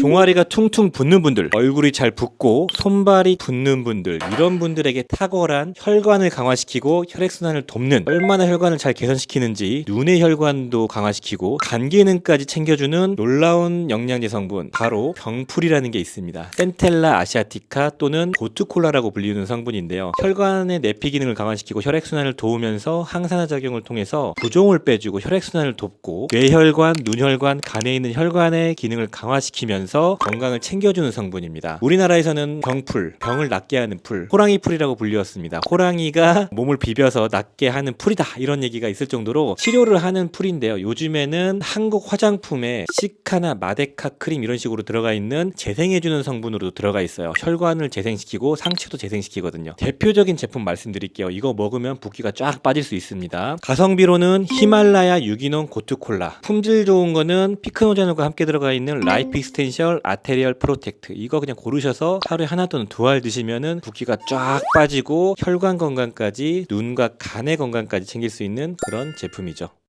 종아리가 퉁퉁 붓는 분들, 얼굴이 잘 붓고 손발이 붓는 분들, 이런 분들에게 탁월한 혈관을 강화시키고 혈액순환을 돕는 얼마나 혈관을 잘 개선시키는지 눈의 혈관도 강화시키고 간 기능까지 챙겨주는 놀라운 영양제 성분 바로 병풀이라는 게 있습니다. 센텔라 아시아티카 또는 고투콜라라고 불리는 성분인데요. 혈관의 내피 기능을 강화시키고 혈액순환을 도우면서 항산화 작용을 통해서 부종을 빼주고 혈액순환을 돕고 뇌혈관, 눈혈관, 간에 있는 혈관의 기능을 강화시키면서 건강을 챙겨주는 성분입니다. 우리나라에서는 병풀, 병을 낫게 하는 풀, 호랑이 풀이라고 불리웠습니다. 호랑이가 몸을 비벼서 낫게 하는 풀이다 이런 얘기가 있을 정도로 치료를 하는 풀인데요. 요즘에는 한국 화장품에 시카나 마데카 크림 이런 식으로 들어가 있는 재생해주는 성분으로 들어가 있어요. 혈관을 재생시키고 상체도 재생시키거든요. 대표적인 제품 말씀드릴게요. 이거 먹으면 붓기가 쫙 빠질 수 있습니다. 가성비로는 히말라야 유기농 고투콜라, 품질 좋은 거는 피크노자노가 함께 들어가 있는 라이프 익스텐 셜 아테리얼 프로텍트 이거 그냥 고르셔서 하루에 하나 또는 두 알 드시면은 붓기가 쫙 빠지고 혈관 건강까지 눈과 간의 건강까지 챙길 수 있는 그런 제품이죠.